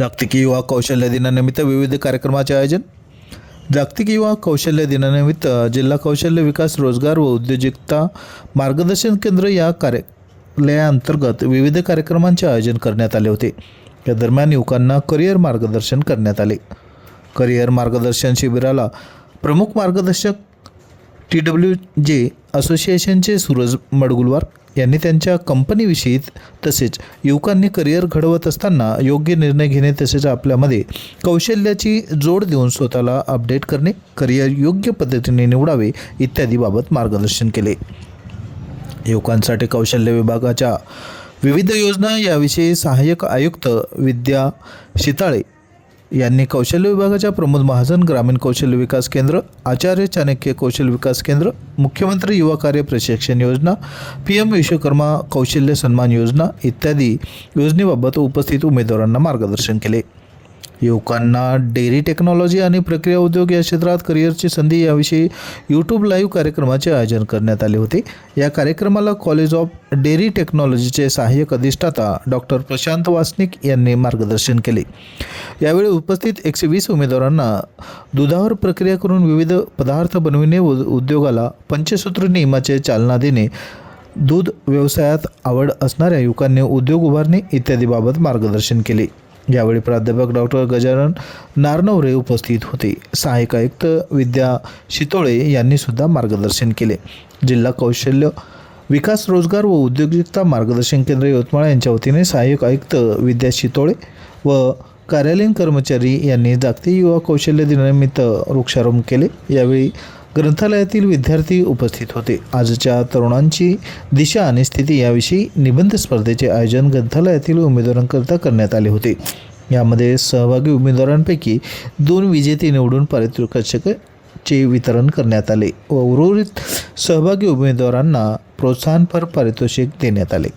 जागतिक युवा कौशल्य दिनानिमित्त विविध कार्यक्रमाचे आयोजन. जागतिक युवा कौशल्य दिनानिमित्त जिल्हा कौशल्य विकास रोजगार व उद्योजकता मार्गदर्शन केंद्र या कार्यालयाअंतर्गत विविध कार्यक्रमांचे आयोजन करण्यात आले होते. या दरम्यान युवकांना करिअर मार्गदर्शन करण्यात आले. करिअर मार्गदर्शन शिबिराला प्रमुख मार्गदर्शक टी डब्ल्यू जे असोसिएशनचे सूरज मडगुलवार यांनी त्यांच्या कंपनीविषयी तसेच युवकांनी करिअर घडवत असताना योग्य निर्णय घेणे तसेच आपल्यामध्ये कौशल्याची जोड देऊन स्वतःला अपडेट करणे करिअर योग्य पद्धतीने निवडावे इत्यादीबाबत मार्गदर्शन केले. युवकांसाठी कौशल्य विभागाच्या विविध योजना याविषयी सहाय्यक आयुक्त विद्या शिताळे यांनी कौशल्य विभागाच्या प्रमोद महाजन ग्रामीण कौशल्य विकास केंद्र आचार्य चाणक्य कौशल्य विकास केंद्र मुख्यमंत्री युवा कार्य प्रशिक्षण योजना पी एम विश्वकर्मा कौशल्य सन्मान योजना इत्यादी योजनेबाबत उपस्थित उमेदवारांना मार्गदर्शन केले. युवकांना डेअरी टेक्नॉलॉजी आणि प्रक्रिया उद्योग या क्षेत्रात करिअरची संधी याविषयी यूट्यूब लाईव्ह कार्यक्रमाचे आयोजन करण्यात आले होते. या कार्यक्रमाला कॉलेज ऑफ डेअरी टेक्नॉलॉजीचे सहाय्यक अधिष्ठाता डॉक्टर प्रशांत वासनिक यांनी मार्गदर्शन केले. यावेळी उपस्थित एकशे वीस उमेदवारांना दुधावर प्रक्रिया करून विविध पदार्थ बनविणे व उद्योगाला पंचसूत्र नियमाचे चालना देणे दूध व्यवसायात आवड असणाऱ्या युवकांनी उद्योग उभारणे इत्यादीबाबत मार्गदर्शन केले. यावेळी प्राध्यापक डॉक्टर गजानन नारनवरे उपस्थित होते. सहाय्यक आयुक्त विद्या शितोळे यांनी सुद्धा मार्गदर्शन केले. जिल्हा कौशल्य विकास रोजगार व उद्योजकता मार्गदर्शन केंद्र यवतमाळ यांच्या वतीने सहाय्यक आयुक्त विद्या शितोळे व कार्यालयीन कर्मचारी यांनी जागतिक युवा कौशल्य दिनानिमित्त वृक्षारोपण केले. यावेळी ग्रंथालयातील विद्यार्थी उपस्थित होते. आजच्या तरुणांची दिशा आणि स्थिती याविषयी निबंध स्पर्धेचे आयोजन ग्रंथालयातील उमेदवारांकरता करण्यात आले होते. यामध्ये सहभागी उमेदवारांपैकी दोन विजेते निवडून पारितोषिकाचे वितरण करण्यात आले व उर्वरित सहभागी उमेदवारांना प्रोत्साहनपर पारितोषिक देण्यात आले.